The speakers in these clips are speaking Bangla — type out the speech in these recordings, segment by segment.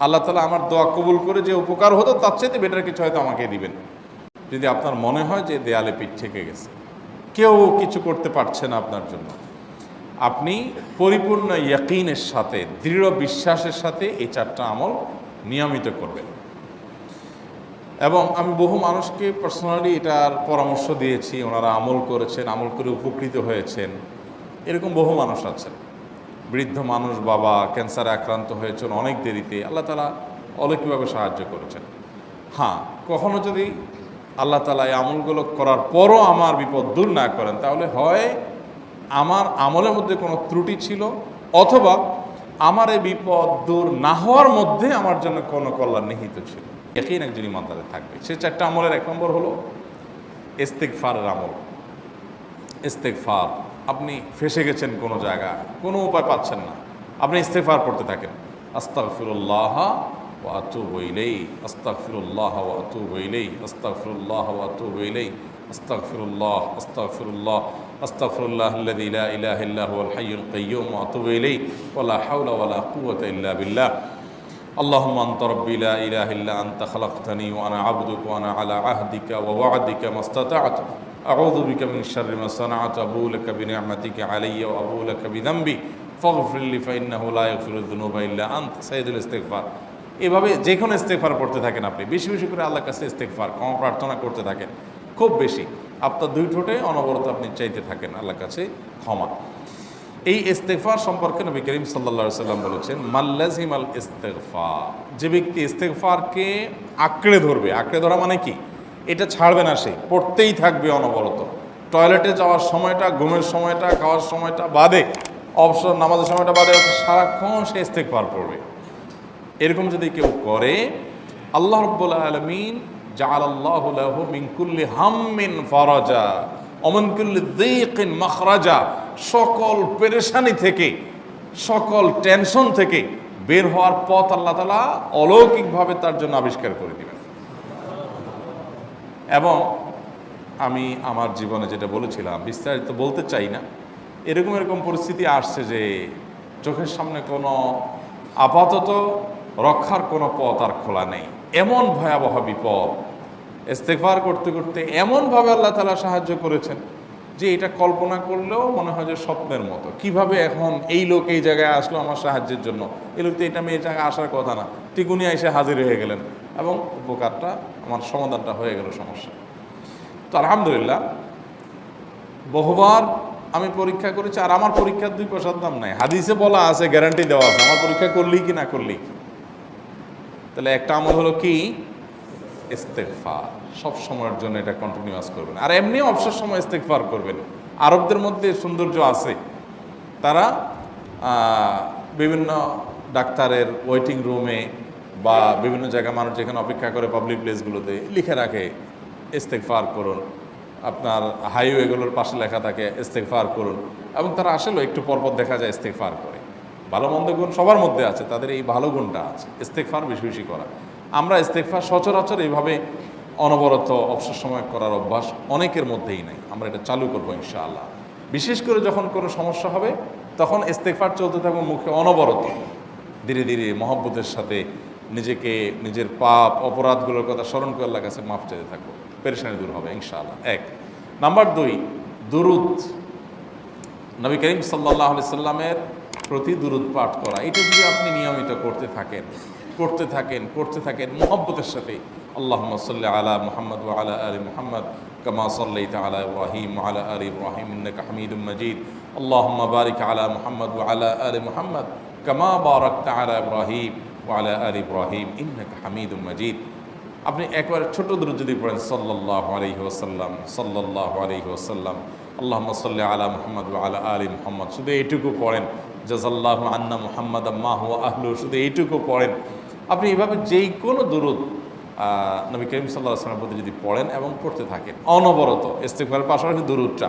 আল্লাহ তালা আমার দোয়া কবুল করে যে উপকার হতো, তার চাইতে বেটার কিছু হয়তো আমাকে দিবেন। যদি আপনার মনে হয় যে দেয়ালে পিঠ থেকে গেছে, কেউ কিছু করতে পারছে না আপনার জন্য। আপনি পরিপূর্ণ ইয়াকিনের সাথে, দৃঢ় বিশ্বাসের সাথে এই চারটা আমল নিয়মিত করবেন। এবং আমি বহু মানুষকে পার্সোনালি এটার পরামর্শ দিয়েছি, ওনারা আমল করেছেন, আমল করে উপকৃত হয়েছেন। এরকম বহু মানুষ আছেন। বৃদ্ধ মানুষ বাবা ক্যান্সারে আক্রান্ত হয়েছেন অনেক দেরিতে, আল্লাহ তালা অলৌকিকভাবে সাহায্য করেছেন। হ্যাঁ কখনো যদি আল্লাহ তালা এই আমলগুলো করার পরও আমার বিপদ দূর না করেন, তাহলে হয় আমার আমলের মধ্যে কোনো ত্রুটি ছিল, অথবা আমার এই বিপদ দূর না হওয়ার মধ্যে আমার জন্য কোনো কল্যাণ নিহিত ছিল। একই একজন ইমানদারে থাকবে। সে চারটা আমলের এক নম্বর হলো ইস্তেকফারের আমল। ইস্তেকফার আপনি ফেসে গেছেন কোনো জায়গায় কোনো উপায় পাচ্ছেন না আপনি ইস্তেকফার পড়তে থাকেন আস্তাগফিরুল্লাহ ওয়া আতুবু ইলাইহি আস্তাগফিরুল্লাহ ওয়া আতুবু ইলাইহি আস্তাগফিরুল্লাহ ওয়া আতুবু ইলাইহি আস্তাগফিরুল্লাহ আস্তাগফিরুল্লাহ আস্তাগফিরুল্লাহ আল্লাযী লা ইলাহা ইল্লা হুয়াল হাইয়ুল কাইয়্যুম ওয়া আতুবু ইলাইহি ওয়া লা হাওলা ওয়া লা কুওয়াতা ইল্লা বিল্লাহ اللهم انت ربي لا اله الا انت خلقتني وانا عبدك وانا على عهدك ووعدك ما استطعت اعوذ بك من شر ما صنعت ابو لك بنعمتك علي وابو لك بذنبي فاغفر لي فانه لا يغفر الذنوب الا انت سيد الاستغفار এভাবে যে কোনো ইস্তেকফার পড়তে থাকেন আপনি বেশি বেশি করে আল্লাহর কাছে ইস্তেকফার ক্ষমা প্রার্থনা করতে থাকেন খুব বেশি আপনার দুই ঠোঁটে অনবরত আপনি চাইতে থাকেন আল্লাহর কাছে ক্ষমা এই ইস্তেগফার সম্পর্কে নবী করিম সাল্লা সাল্লাম বলেছেন মাল্লাজিম আল ইস্তেগফার যে ব্যক্তি ইস্তেগফারকে আঁকড়ে ধরবে আঁকড়ে ধরা মানে কি এটা ছাড়বে না সে, পড়তেই থাকবে অনবরত। টয়লেটে যাওয়ার সময়টা, ঘুমের সময়টা, খাওয়ার সময়টা বাদে, অবসর, নামাজের সময়টা বাদে সারাক্ষণ সে ইস্তেক পার পড়বে। এরকম যদি কেউ করে, আল্লাহ রব্বুল আলমিন জাল আল্লাহ মিনকুল্লি হাম্মিন ফরাজা অমনকুল্লি দিকিন মখরাজা, সকল পেরেশানি থেকে, সকল টেনশন থেকে বের হওয়ার পথ আল্লাহ তালা অলৌকিকভাবে তার জন্য আবিষ্কার করে দিবেন। এবং আমি আমার জীবনে যেটা বলেছিলাম, বিস্তারিত বলতে চাই না। এরকম এরকম পরিস্থিতি আসছে যে চোখের সামনে কোনো আপাতত রক্ষার কোনো পথ আর খোলা নেই। এমন ভয়াবহ বিপদ ইস্তেকবার করতে করতে এমনভাবে আল্লাহ তালা সাহায্য করেছেন যে এটা কল্পনা করলেও মনে হয় যে স্বপ্নের মতো। কীভাবে এখন এই লোক এই জায়গায় আসলো আমার সাহায্যের জন্য? এই লোক তো এটা এই জায়গায় আসার কথা না। টিকুনি এসে হাজির হয়ে গেলেন। এবং উপকারটা, আমার সমাধানটা হয়ে গেল সমস্যা। তো আলহামদুলিল্লাহ, বহুবার আমি পরীক্ষা করেছি, আর আমার পরীক্ষার দুই পয়সার দাম নাই। হাদিসে বলা আছে গ্যারান্টি দেওয়া আছে, আমার পরীক্ষা করলেই কি না করলেই কি? তাহলে একটা আমল হলো কি? ইস্তেকফার সব সময়ের জন্য এটা কন্টিনিউয়াস করবেন। আর এমনি অবসর সময় ইস্তেকফার করবেন। আরবদের মধ্যে সৌন্দর্য আছে। তারা বিভিন্ন ডাক্তারের ওয়েটিং রুমে বা বিভিন্ন জায়গায় মানুষ যেখানে অপেক্ষা করে পাবলিক প্লেসগুলোতে লিখে রাখে ইস্তেকফার করুন। আপনার হাইওয়েগুলোর পাশে লেখা থাকে ইস্তেকফার করুন। এবং তারা আসলেও একটু পরপর দেখা যায় ইস্তেকফার করে। ভালো মন্দ গুণ সবার মধ্যে আছে, তাদের এই ভালো গুণটা আছে ইস্তেকফার বেশি বেশি করা। আমরা ইস্তেকফার সচরাচর এইভাবে অনবরত অবসর সময় করার অভ্যাস অনেকের মধ্যেই নাই। আমরা এটা চালু করব ইনশাআল্লাহ। বিশেষ করে যখন কোনো সমস্যা হবে, তখন ইস্তেকফার চলতে থাকব মুখে অনবরত। ধীরে ধীরে মহব্বতের সাথে নিজেকে নিজের পাপ অপরাধগুলোর কথা স্মরণ করে আল্লাহর কাছে মাফ চাইতে থাকবো পেরেশানি দূর হবে ইনশাআল্লাহ এক নাম্বার দুই দুরুদ নবী করিম সাল্লাহ আলি সাল্লামের প্রতি দুরুদ পাঠ করা এটা যদি আপনি নিয়মিত করতে থাকেন করতে থাকেন করতে থাকেন মোহব্বতের সাথে আল্লাহ সাল্লি আলা মোহাম্মদ ওয়া আলা আলী মোহাম্মদ كما صليت على إبراهيم وعلى آل إبراهيم إنك حميد مجيد اللهم بارك على محمد وعلى آل محمد كما باركت على إبراهيم আলা ইব্রাহিম ইন্নাক হামিদুল মজিদ। আপনি একবার ছোট দূর যদি পড়েন সাল্লাহ আলহি ওসাল্লাম সাল্লাহ ওসাল্লাম আল্লাহ সাল্লাহ আলা মোহাম্মদ আলা আলী মোহাম্মদ, শুধু এইটুকু পড়েন। জজাল্লাহ আন্না মোহাম্মদ মাহু আহলু, শুধু এইটুকু পড়েন। আপনি এভাবে যেই কোনো দূরত নবী করিম সাল্লাহ আসলামের প্রতি যদি পড়েন এবং পড়তে থাকেন, অনবরত ইস্তেকবারের পাশাপাশি দূরতটা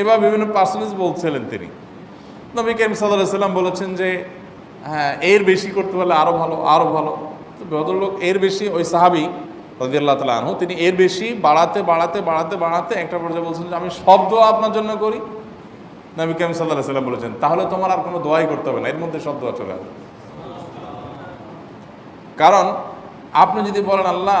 এবার বিভিন্ন পার্সনেজ বলছিলেন তিনি। নবী সাল্লাহ সাল্লাম বলেছেন যে হ্যাঁ এর বেশি করতে পারলে আরও ভালো আরও ভালো। তো ভদ্রলোক এর বেশি, ওই সাহাবি রাজিয়াল্লাহ তালা আনহু, তিনি এর বেশি বাড়াতে বাড়াতে বাড়াতে বাড়াতে একটা পর্যায়ে বলছেন যে, আমি সব দোয়া আপনার জন্য করি। নবী করিম সাল্লাহ সাল্লাম বলেছেন, তাহলে তোমার আর কোনো দোয়াই করতে হবে না, এর মধ্যে সব দোয়া চলে আসবে। কারণ, আপনি যদি বলেন, আল্লাহ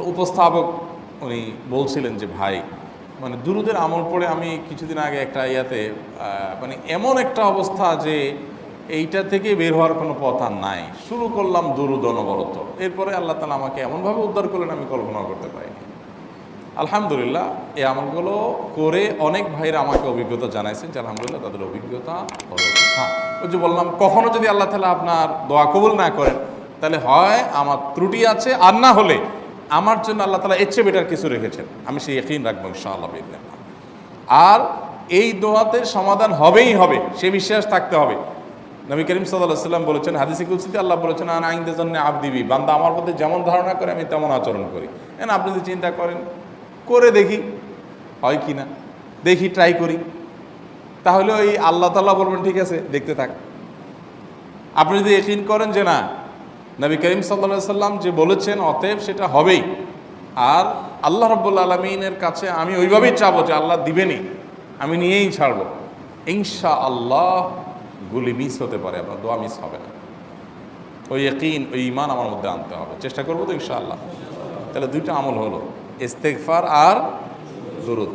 তো উপস্থাপক উনি বলছিলেন যে, ভাই মানে দুরুদের আমল পড়ে আমি কিছুদিন আগে একটা ইয়াতে মানে এমন একটা অবস্থা যে এইটা থেকে বের হওয়ার কোনো পথ আর নাই। শুরু করলাম দুরুদ অনবরত। এরপরে আল্লাহ তালা আমাকে এমনভাবে উদ্ধার করলেন, আমি কল্পনা করতে পারিনি। আলহামদুলিল্লাহ, এই আমলগুলো করে অনেক ভাইরা আমাকে অভিজ্ঞতা জানাইছেন যে, আলহামদুলিল্লাহ, তাদের অভিজ্ঞতা হলো হ্যাঁ ওই যে বললাম, কখনো যদি আল্লাহ তালা আপনার দোয়া কবুল না করেন, তাহলে হয় আমার ত্রুটি আছে, আর না হলে আমার জন্য আল্লাহ তালা এর চেয়ে বেটার কিছু রেখেছেন। আমি সেই একই রাখব ইনশাআল্লাহ। আর এই দোয়াতে সমাধান হবেই হবে, সে বিশ্বাস থাকতে হবে। নবী করিম সাল্লাহ বলেছেন, হাদিসে কুলসিতে আল্লাহ বলেছেন, আন আইনদের জন্য আব দিবি বান্দা আমার মধ্যে যেমন ধারণা করে, আমি তেমন আচরণ করি। এখন আপনি যদি চিন্তা করেন, করে দেখি, হয় কি না? দেখি ট্রাই করি। তাহলে ওই আল্লাহ তাল্লাহ বলবেন, ঠিক আছে, দেখতে থাক। আপনি যদি একিন করেন যে, না নবী করিম সাল্লা সাল্লাম যে বলেছেন, অতএব সেটা হবেই। আর আল্লাহ রব্বুল আলমিনের কাছে আমি ওইভাবেই চাবো যে আল্লাহ দিবেনি আমি নিয়েই ছাড়বো। ইনশা আল্লাহ গুলি মিস হতে পারে, আপনার দোয়া মিস হবে না। ওই একইন ওই ইমান আমার মধ্যে আনতে হবে। চেষ্টা করব তো ইনশাআল্লাহ। তাহলে দুইটা আমল হলো ইস্তেকফার আর দুরুদ।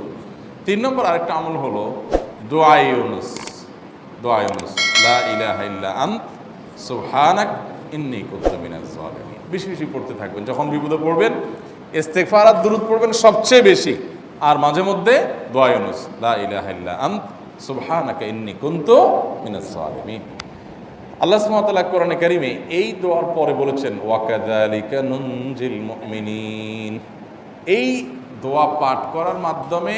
তিন নম্বর আরেকটা আমল হলো, দোয়া ইউনুস। দোয়া ইউনুস, লা ইলাহা ইল্লা আন্ত সুবহানাক ইন্নী কুনতু মিনাজ জালিমিন বেশি বেশি পড়তে থাকবেন, যখন বিপদে পড়বেন ইস্তেগফার আর দুরুদ পড়বেন, সবচেয়ে বেশি। আর মাঝে মধ্যে দোয়া ইউনুস, লা ইলাহা ইল্লা আন্ত, সুবহানাকা ইন্নী কুনতু মিনাজ জালিমিন আল্লাহ সুবহানাহু কোরআনে কারিমে এই দোয়ার পরে বলেছেন ওয়াকাযালিকা নুনজিল মুমিনিন। এই দোয়া পাঠ করার মাধ্যমে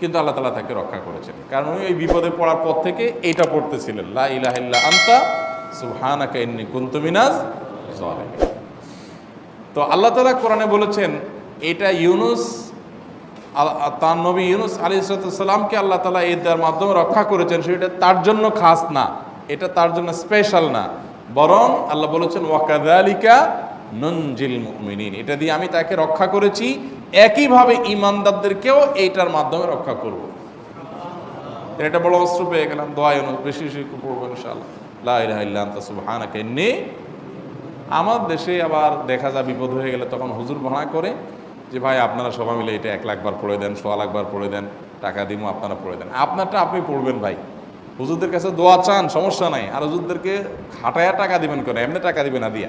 কিন্তু আল্লাহ তালা তাকে রক্ষা করেছেন। কারণ উনি ওই বিপদে পড়ার পর থেকে এটা পড়তেছিলেন, লা ইলাহিল্লা আন্তা, সুবহানাকা ইন্নী কুনতু মিনাজ তো আল্লাহ তালা কোরআনে বলেছেন, এটা ইউনুস তার নবী ইউনুস আলী সালামকে আল্লাহ তালা দেওয়ার মাধ্যমে রক্ষা করেছেন, সেটা তার জন্য খাস না, এটা তার জন্য স্পেশাল না। বরং আল্লাহ বলেছেন ওয়াকাদালিকা নঞ্জিল মুমিনিন। এটা দিয়ে আমি তাকে রক্ষা করেছি। একইভাবে ইমানদারদেরকেও এইটার মাধ্যমে রক্ষা করব। এটা বড় অস্ত্র পেয়ে গেলাম। দোয়া ইউনুস বেশি বেশি পড়ব ইনশাআল্লাহ। আমার দেশে আবার দেখা যায় বিপদ হয়ে গেলে তখন হুজুর ভাড়া করে যে, ভাই, আপনারা সবাই মিলে এটা এক লাখবার পড়ে দেন, সোয়া লাখবার পড়ে দেন, টাকা দিব আপনারা পড়ে দেন। আপনারটা আপনি পড়বেন ভাই। হুজুরদের কাছে দোয়া চান, সমস্যা নাই। আর হুজুরদেরকে খাটায়া টাকা দিবেন করে এমনি টাকা দিবেন না দিয়া।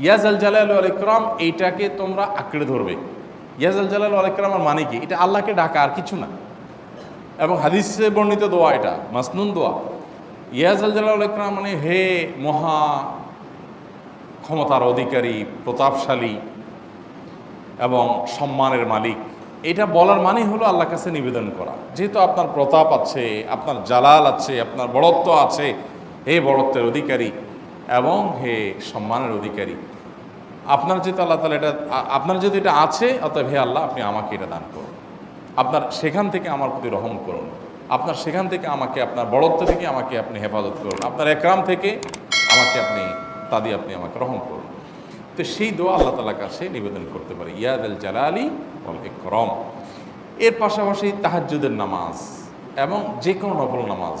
ইয়াজ আল জালাল ওয়াল ইকরম, এইটাকে তোমরা আঁকড়ে ধরবে। ইয়াজ আল জালাল ওয়াল ইকরম আর মানে কি? এটা আল্লাহকে ডাকা আর কিছু না। এবং হাদিসে বর্ণিত দোয়া এটা, মাসনুন দোয়া। ইয়াজ আল জালাল ওয়াল ইকরাম মানে হে মহা ক্ষমতার অধিকারী, প্রতাপশালী এবং সম্মানের মালিক। এটা বলার মানে হলো আল্লাহর কাছে নিবেদন করা। যেহেতু আপনার প্রতাপ আছে, আপনার জালাল আছে, আপনার বড়ত্ব আছে, হে বড়ত্বের অধিকারী এবং হে সম্মানের অধিকারী, আপনার যেহেতু আল্লাহ তালা এটা, আপনার যেহেতু এটা আছে, অতএব হে আল্লাহ আপনি আমাকে এটা দান করুন। আপনার সেখান থেকে আমার প্রতি রহম করুন। আপনার সেখান থেকে আমাকে, আপনার বড়ত্ব থেকে আমাকে আপনি হেফাজত করুন। আপনার একরাম থেকে আমাকে আপনি, তা দিয়ে আপনি আমাকে রহম করুন। তো সেই দোয়া আল্লাহ তালার কাছে নিবেদন করতে পারে। ইয়াদ আল জালালি অল ইকরম। এর পাশাপাশি তাহাজ্জুদের নামাজ এবং যে কোনো নফল নামাজ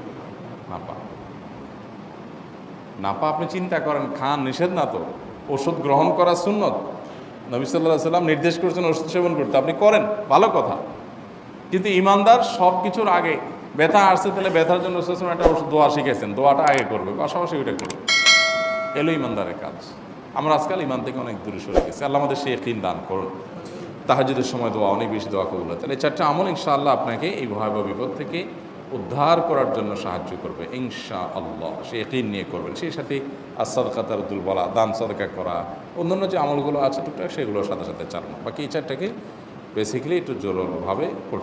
না পা আপনি চিন্তা করেন, খান নিষেধ না তো? ওষুধ গ্রহণ করা সুন্নত? নবী সাল্লাহ সাল্লাম নির্দেশ করেছেন ওষুধ সেবন করতে। আপনি করেন, ভালো কথা। কিন্তু ইমানদার সব কিছুর আগে ব্যথা আসছে, তাহলে ব্যথার জন্য একটা ওষুধ দোয়া শিখেছেন। দোয়াটা আগে করবে পাশাপাশি ওইটা করবে। এলো ইমানদারের কাজ। আমরা আজকাল ইমান থেকে অনেক দূরে সরে গেছি। আল্লাহ আমাদের সেই একদিন দান করুন। তাহাজুদের সময় দোয়া, অনেক বেশি দোয়া কবুল হয়। তাহলে চারটা আমল ইনশাআল্লাহ আপনাকে এই ভয়াবহ বিপদ থেকে উদ্ধার করার জন্য সাহায্য করবে। ইনশা আল্লাহ সে একই নিয়ে করবেন। সেই সাথে আসাদ কাতারুদ্দুল বলা, দান সদকা করা, অন্যান্য যে আমলগুলো আছে টুকটাক সেগুলোর সাথে সাথে চালানো। বাকি এই চারটাকে বেসিক্যালি একটু জোরভাবে করতে